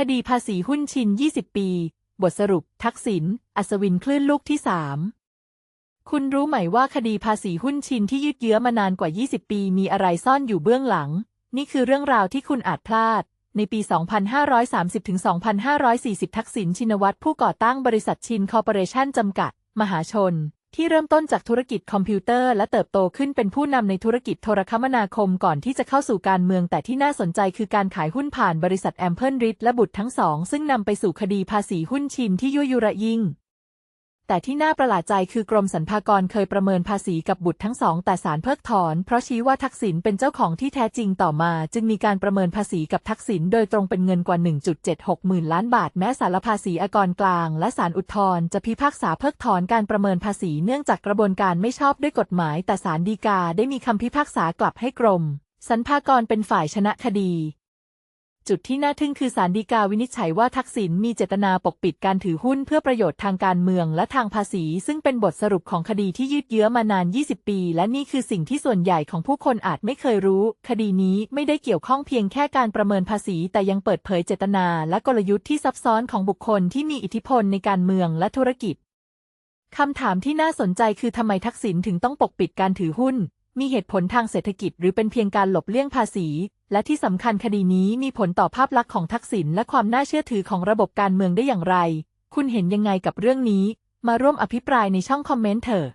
คดีภาษีหุ้นชิน 20 ปี บทสรุป ทักษิณ อัศวินคลื่นลูกที่3คุณรู้ไหมว่าคดีภาษีหุ้นชินที่ยืดเยื้อมานานกว่า 20 ปีมีอะไรซ่อนอยู่เบื้องหลัง นี่คือเรื่องราวที่คุณอาจพลาด ในปี 2530-2540 ทักษิณชินวัตรผู้ก่อตั้งบริษัทชินคอร์ปอเรชั่นจำกัด มหาชน ที่เริ่มต้นจากธุรกิจคอมพิวเตอร์และเติบโตขึ้นเป็นผู้นำในธุรกิจโทรคมนาคมก่อนที่จะเข้าสู่การเมือง แต่ที่น่าสนใจคือการขายหุ้นผ่านบริษัทแอมเพิลริดและบุตรทั้งสอง ซึ่งนำไปสู่คดีภาษีหุ้นชินที่ยั่วยุระยิ่ง แต่ที่น่าประหลาดใจคือกรมสรรพากรเคยประเมินภาษีกับบุตรทั้งสองแต่ศาลเพิกถอน เพราะชี้ว่าทักษิณเป็นเจ้าของที่แท้จริงต่อมา จึงมีการประเมินภาษีกับทักษิณโดยตรงเป็นเงินกว่า 1.76 หมื่นล้านบาท แม้สารภาษีอากรกลาง และศาลอุทธรณ์จะพิพากษาเพิกถอนการประเมินภาษีเนื่องจากกระบวนการไม่ชอบด้วยกฎหมาย แต่ศาลฎีกาได้มีคำพิพากษากลับให้กรมสรรพากรเป็นฝ่ายชนะคดี จุดที่น่าทึ่งคือศาลฎีกาวินิจฉัยว่าทักษิณมีเจตนาปกปิดการถือหุ้นเพื่อประโยชน์ทางการเมืองและทางภาษี ซึ่งเป็นบทสรุปของคดีที่ยืดเยื้อมานาน 20 ปี และนี่คือสิ่งที่ส่วนใหญ่ของผู้คนอาจไม่เคยรู้ คดีนี้ไม่ได้เกี่ยวข้องเพียงแค่การประเมินภาษี แต่ยังเปิดเผยเจตนา และกลยุทธ์ที่ซับซ้อนของบุคคลที่มีอิทธิพลในการเมืองและธุรกิจคำถามที่น่าสนใจคือทำไมทักษิณถึงต้องปกปิดการถือหุ้น มีเหตุผลทางเศรษฐกิจหรือเป็นเพียงการหลบเลี่ยงภาษี และที่สำคัญคดีนี้มีผลต่อภาพลักษณ์ของทักษิณและความน่าเชื่อถือของระบบการเมืองได้อย่างไร คุณเห็นยังไงกับเรื่องนี้ มาร่วมอภิปรายในช่องคอมเมนต์เถอะ